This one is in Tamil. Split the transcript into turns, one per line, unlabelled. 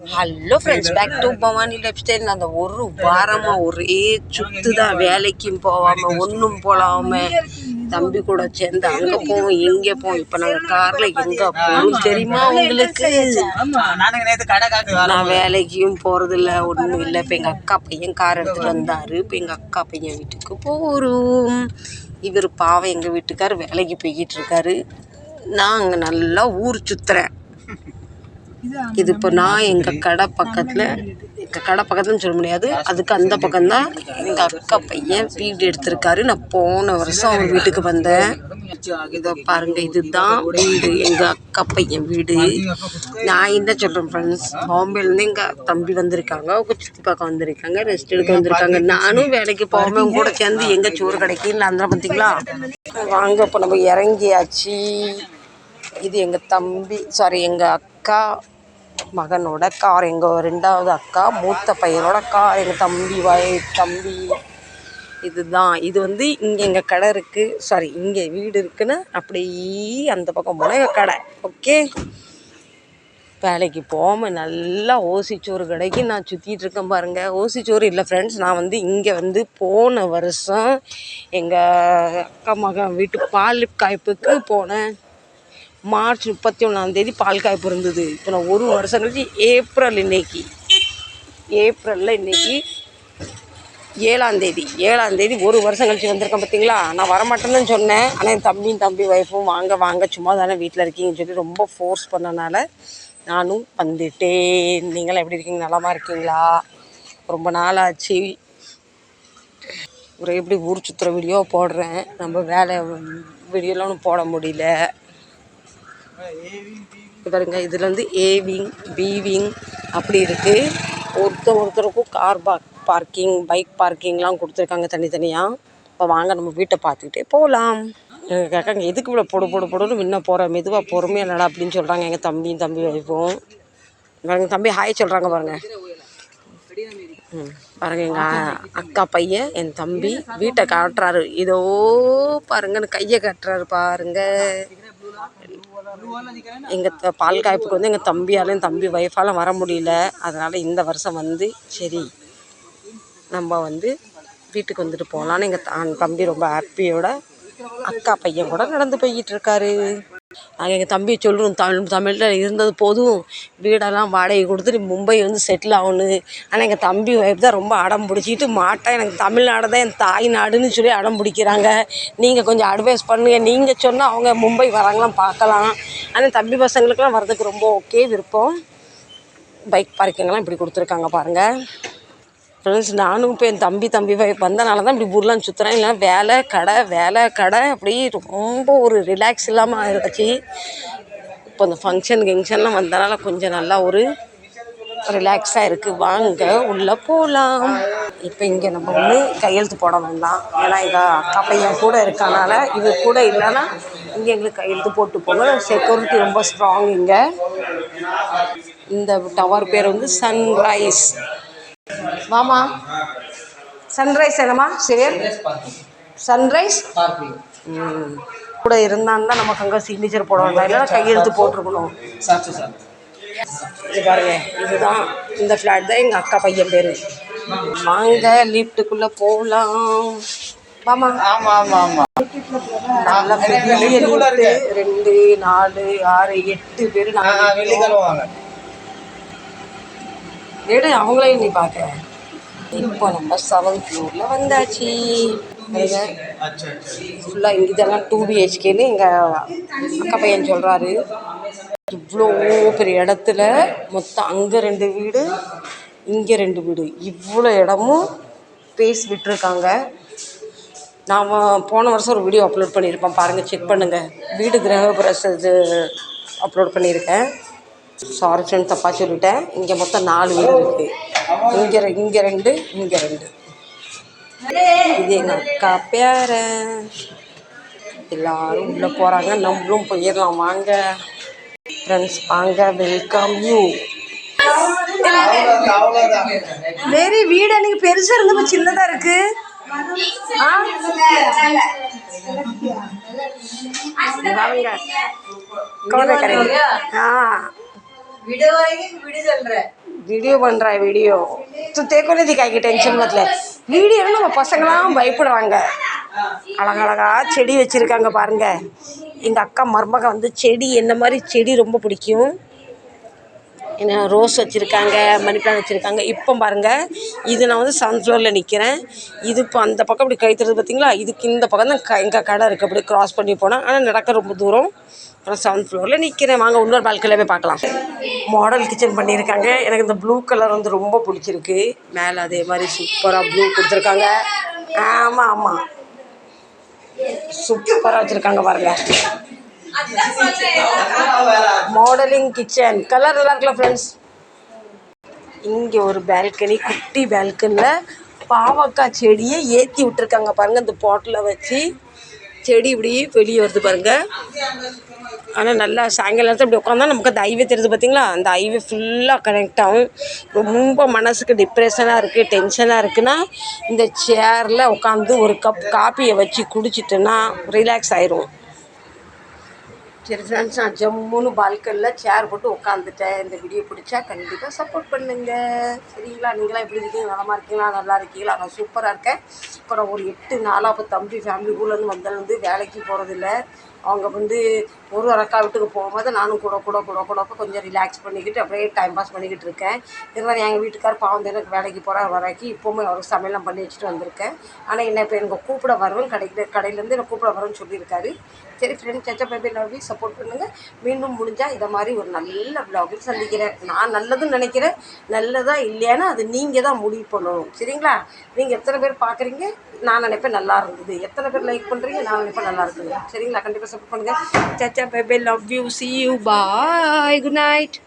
Hello friends back to Bhavani lifestyle அந்த ஒரு வாரமாக ஒரே சுத்து தான் வேலைக்கும் போகாமல் ஒன்றும் போகாம தம்பி கூட சேர்ந்து அங்கே போவோம் இங்கே போவோம். இப்போ நாங்கள் காரில் எங்கே போகிறோம் தெரியுமா உங்களுக்கு? நான் வேலைக்கும் போகிறதில்ல ஒன்றும் இல்லை. இப்போ எங்கள் அக்கா பையன் கார் எடுத்துகிட்டு வந்தார். இப்போ எங்கள் அக்கா பையன் வீட்டுக்கு போகிறோம் இவர் பாவம் எங்கள் வீட்டுக்கார் வேலைக்கு போய்கிட்டு இருக்காரு. நான் அங்கே நல்லா ஊர் சுற்றுறேன் இது இப்போ நான் எங்கள் கடை பக்கத்தில் எங்கள் கடை பக்கத்துலன்னு சொல்ல முடியாது. அதுக்கு அந்த பக்கம்தான் எங்கள் அக்கா பையன் வீடு எடுத்திருக்காரு. நான் போன வருஷம் அவர் வீட்டுக்கு வந்தேன். இதோ பாருங்க இதுதான் வீடு. எங்கள் அக்கா பையன் வீடு. நான் என்ன சொல்கிறேன் ஃப்ரெண்ட்ஸ் பாம்பேலேருந்து எங்கள் தம்பி வந்திருக்காங்க. அவங்க சுற்றி பார்க்க வந்திருக்காங்க ரெஸ்ட் எடுக்க வந்திருக்காங்க. நானும் வேலைக்கு போகாமல் அவங்க கூட சேர்ந்து எங்கே சோறு கிடைக்கல அந்த பார்த்தீங்களா வாங்க இப்போ நம்ம இறங்கியாச்சு. இது எங்கள் தம்பி சாரி எங்கள் அக்கா மகனோட கார் எங்கள் ரெண்டாவது அக்கா மூத்த பையனோட கார் எங்கள் தம்பி வய தம்பி. இதுதான். இது வந்து இங்கே எங்கள் கடை இருக்குது சாரி இங்கே வீடு இருக்குன்னு அப்படியே அந்த பக்கம் போனால் எங்கள் கடை. ஓகே வேலைக்கு போகாமல் நல்லா ஓசிச்சோறு கடைக்கு நான் சுற்றிட்டு இருக்கேன் பாருங்கள் ஓசிச்சோறு இல்லை ஃப்ரெண்ட்ஸ் நான் வந்து இங்கே வந்து போன வருஷம் எங்கள் அக்கா மகன் வீட்டு பால் காய்ப்புக்கு போனேன். மார்ச் முப்பத்தி ஒன்றாந்தேதி பால் காய்ப்பு இருந்தது. இப்போ நான் ஒரு வருஷம் கழிச்சு ஏப்ரல் இன்னைக்கு. ஏப்ரலில் இன்னைக்கு ஏழாந்தேதி ஏழாந்தேதி ஒரு வருஷம் கழிச்சு வந்திருக்கேன் பார்த்தீங்களா நான் வரமாட்டேன்னு சொன்னேன். ஆனால் என் தம்பியும் தம்பி ஒய்ஃபும் வாங்க வாங்க சும்மா தானே வீட்டில் இருக்கீங்கன்னு சொல்லி ரொம்ப ஃபோர்ஸ் பண்ணனால நானும் வந்துட்டேன். நீங்களாம் எப்படி இருக்கீங்க? நலமாக இருக்கீங்களா? ரொம்ப நாள் ஆச்சு ஒரு எப்படி ஊர் சுற்றுற வீடியோ போடுறேன். நம்ம வேலை வீடியோலாம் ஒன்றும் போட முடியல. பாருங்க இதில் வந்து ஏவிங் பீவிங் அப்படி இருக்குது ஒருத்தர் ஒருத்தருக்கும் கார் பார்க் பார்க்கிங் பைக் பார்க்கிங்லாம் கொடுத்துருக்காங்க தனித்தனியாக இப்போ வாங்க நம்ம வீட்டை பார்த்துக்கிட்டே போகலாம் எங்கள் கேட்காங்க எதுக்கு இவ்வளோ பொடு பொடு பொடுன்னு முன்ன போகிற மெதுவாக பொறுமையாக என்னடா அப்படின்னு சொல்கிறாங்க எங்கள் தம்பியும் தம்பி வைப்போம் பாருங்க தம்பி ஹாய் சொல்கிறாங்க பாருங்க. ம் பாருங்க எங்கள் அக்கா பையன் என் தம்பி வீட்டை காட்டுறாரு. இதோ பாருங்கன்னு கையை காட்டுறாரு பாருங்கள் எங்கள் பால் காய்ப்புக்கு வந்து எங்கள் தம்பியாலையும் தம்பி ஒய்ஃபாலும் வர முடியல. அதனால் இந்த வருஷம் வந்து சரி நம்ம வந்து வீட்டுக்கு வந்துட்டு போகலான்னு எங்கள் தம்பி ரொம்ப ஹாப்பியோட அக்கா பையன் கூட நடந்து போய்கிட்டு இருக்காரு. நாங்கள் எங்கள் தம்பி சொல்கிறோம் தமிழ் தமிழில் இருந்தது போதும். வீடெல்லாம் வாடகை கொடுத்துட்டு மும்பை வந்து செட்டில் ஆகணும். ஆனால் எங்கள் தம்பி ஒய்ஃப் தான் ரொம்ப அடம் பிடிச்சிட்டு மாட்டேன் எனக்கு தமிழ்நாடு தான் என் தாய் நாடுன்னு சொல்லி அடம் பிடிக்கிறாங்க. நீங்கள் கொஞ்சம் அட்வைஸ் பண்ணுங்கள் நீங்கள் சொன்னால் அவங்க மும்பை வராங்களாம் பார்க்கலாம். ஆனால் தம்பி பசங்களுக்கெல்லாம் வர்றதுக்கு ரொம்ப ஓகே விருப்பம். பைக் பார்க்கிங்லாம் இப்படி கொடுத்துருக்காங்க பாருங்கள் ஃப்ரெண்ட்ஸ் நானும் இப்போ என் தம்பி தம்பி வைஃப் வந்தனால தான் இப்படி ஊர்லாம் சுற்றுறேன் இல்லைனா வேலை கடை வேலை கடை அப்படி ரொம்ப ஒரு ரிலாக்ஸ் இல்லாமல் ஆயிடுச்சு. இப்போ இந்த ஃபங்க்ஷன் கிங்ஷன்லாம் வந்தனால கொஞ்சம் நல்லா ஒரு ரிலாக்ஸாக இருக்குது வாங்க உள்ளே போகலாம் இப்போ இங்கே நம்ம வந்து கையெழுத்து போட வேண்டாம் ஏன்னா எங்கள் அக்கா பையன் கூட இருக்கனால இது கூட இல்லைன்னா இங்கே எங்களுக்கு கையெழுத்து போட்டு போங்க. செக்யூரிட்டி ரொம்ப ஸ்ட்ராங் இங்கே. இந்த டவர் பேர் வந்து சன்ரைஸ் வாமா சன்ரைஸ் என்னம்மா? சரியா சன்ரைஸ் கூட இருந்தான் தான் நமக்கு அங்கே சிக்னேச்சர் போட வேண்டாம். இல்லைன்னா கையெழுத்து போட்டிருக்கணும். இது பாருங்க இதுதான் இந்த ஃப்ளாட் தான் எங்கள் அக்கா பையன் பேர். வாங்க லிஃப்ட்டுக்குள்ளே போகலாம் வாமா
ஆமா ஆமா ஆமா.
நல்ல பெரிய. ரெண்டு நாலு ஆறு எட்டு பேர் நாங்கள்
வெள்ளிக்கிழமை வாங்க
எடு அவங்களையும் நீ பார்க்க. இப்போ நம்ம செவன்த் ஃப்ளோரில் வந்தாச்சு. ஃபுல்லாக இங்கே இதெல்லாம் டூ பிஹெச்கேன்னு எங்கள் அக்கா பையன் சொல்கிறாரு இவ்வளோ பெரிய இடத்துல மொத்தம் அங்கே ரெண்டு வீடு இங்கே ரெண்டு வீடு. இவ்வளோ இடமும் பேஸ் விட்டுருக்காங்க. நான் போன வருஷம் ஒரு வீடியோ அப்லோட் பண்ணியிருப்பேன் பாருங்கள் செக் பண்ணுங்கள் வீடு கிரகப்பிரச இது அப்லோட் பண்ணியிருக்கேன். சாரி ஃப்ரெண்ட் தப்பாக சொல்லிட்டேன். இங்கே மொத்தம் நாலு வீடு இருக்குது இங்கே இங்கே ரெண்டு இங்கே ரெண்டு. இது எங்கள் அக்கா பேரன் எல்லாரும் உள்ள போறாங்க நம்மளும் போயிடலாம் வாங்க. ஃப்ரெண்ட்ஸ் வாங்க வெல்கம் யூ வெரி வீடு அன்னைக்கு பெருசா இருந்து சின்னதா இருக்கு. வாங்க. ஆ
விடு வரைக்கும்
வீடியோ பண்ணுறா வீடியோ து தேக்கோலே டென்ஷன் பத்தல. வீடியோன்னு நம்ம பசங்களாம் பயப்படுவாங்க. அழகழகா செடி வச்சுருக்காங்க பாருங்கள் எங்கள் அக்கா மருமக வந்து செடி என்ன மாதிரி செடி ரொம்ப பிடிக்கும்? என்ன ரோஸ் வச்சுருக்காங்க மணி பிளான் வச்சுருக்காங்க. இப்போ பாருங்கள் இது நான் வந்து சன்ஃப்ளவரில் ஃப்ளோரில் நிற்கிறேன் இது இப்போ அந்த பக்கம் இப்படி கழித்துறது பார்த்தீங்களா இதுக்கு இந்த பக்கம் தான் க எங்கள் கடை இருக்குது அப்படி க்ராஸ் பண்ணி போனால் ஆனால் நடக்க ரொம்ப தூரம். அப்புறம் செவன்த் ஃப்ளோரில் நிற்கிறேன் வாங்க இன்னொரு பால்கனியில் போய் பார்க்கலாம். மாடல் கிச்சன் பண்ணியிருக்காங்க. எனக்கு இந்த ப்ளூ கலர் வந்து ரொம்ப பிடிச்சிருக்கு. மேலே அதே மாதிரி சூப்பராக ப்ளூ கொடுத்துருக்காங்க. ஆமாம் ஆமாம் சூப்பராக வச்சுருக்காங்க பாருங்கள் மாடலிங் கிச்சன் கலர் நல்லா இருக்குல்ல ஃப்ரெண்ட்ஸ் இங்கே ஒரு பால்கனி குட்டி பால்கனியில் பாவக்காய் செடியை ஏற்றி விட்டுருக்காங்க பாருங்கள் இந்த பாட்டில் வச்சு. செடி இப்படி வெளியே வருது பாருங்கள் ஆனால் நல்லா சாயங்காலம் நேரத்தில் இப்படி உட்காந்தா நமக்கு அந்த ஐவே தெரியுது பார்த்தீங்களா அந்த ஐவே ஃபுல்லாக கனெக்ட் ஆகும். ரொம்ப மனசுக்கு டிப்ரெஷனாக இருக்குது டென்ஷனாக இருக்குன்னா இந்த சேரில் உட்காந்து ஒரு கப் காப்பியை வச்சு குடிச்சிட்டேன்னா ரிலாக்ஸ் ஆயிரும். சரி ஃப்ரெண்ட்ஸ் நான் ஜம்முன்னு பால்கனியில் சேர் போட்டு உட்காந்துட்டேன் இந்த வீடியோ பிடிச்சா கண்டிப்பாக சப்போர்ட் பண்ணுங்க. சரிங்களா? நீங்களாம் எப்படி இருக்கீங்க? நலமாக இருக்கீங்களா? நல்லா இருக்கீங்களா? நான் சூப்பராக இருக்கேன். அப்புறம் ஒரு எட்டு நாளாக இப்போ தம்பி ஃபேமிலி ஊர்லேருந்து வந்ததுலேருந்து வேலைக்கு போகிறதில்ல அவங்க வந்து ஒரு ஒரு அக்கா வீட்டுக்கு போகும்போது நானும் கூட கூட கூட கூட கொஞ்சம் ரிலாக்ஸ் பண்ணிக்கிட்டு அப்படியே டைம் பாஸ் பண்ணிக்கிட்டு இருக்கேன். இருந்தாலும் எங்கள் வீட்டுக்கார் பாவம் எனக்கு வேலைக்கு போகிற வரைக்கும் இப்போவும் அவருக்கு சமையலாம் பண்ணி வச்சுட்டு வந்திருக்கேன். ஆனால் என்ன இப்போ எனக்கு கூப்பிட வருவேன் கடைக்கு கடையிலேருந்து எனக்கு கூப்பிட வரும்னு சொல்லியிருக்காரு. சரி ஃப்ரெண்ட்ஸ் சச்சா பேபி லவ்வி சப்போர்ட் பண்ணுங்கள் மீண்டும் முடிஞ்சால் இதை மாதிரி ஒரு நல்ல ப்ளாகில் சந்திக்கிறேன். நான் நல்லதுன்னு நினைக்கிறேன். நல்லதாக இல்லையானா அது நீங்கள் தான் முடிவு பண்ணணும். சரிங்களா? நீங்கள் எத்தனை பேர் பார்க்குறீங்க நான் நினைப்பேன் நல்லா இருந்தது. எத்தனை பேர் லைக் பண்ணுறீங்க நான் நினைப்பேன் நல்லா இருந்தது சரிங்களா? கண்டிப்பாக சப்போர்ட் பண்ணுங்கள் சச்சா baby love you see you bye good night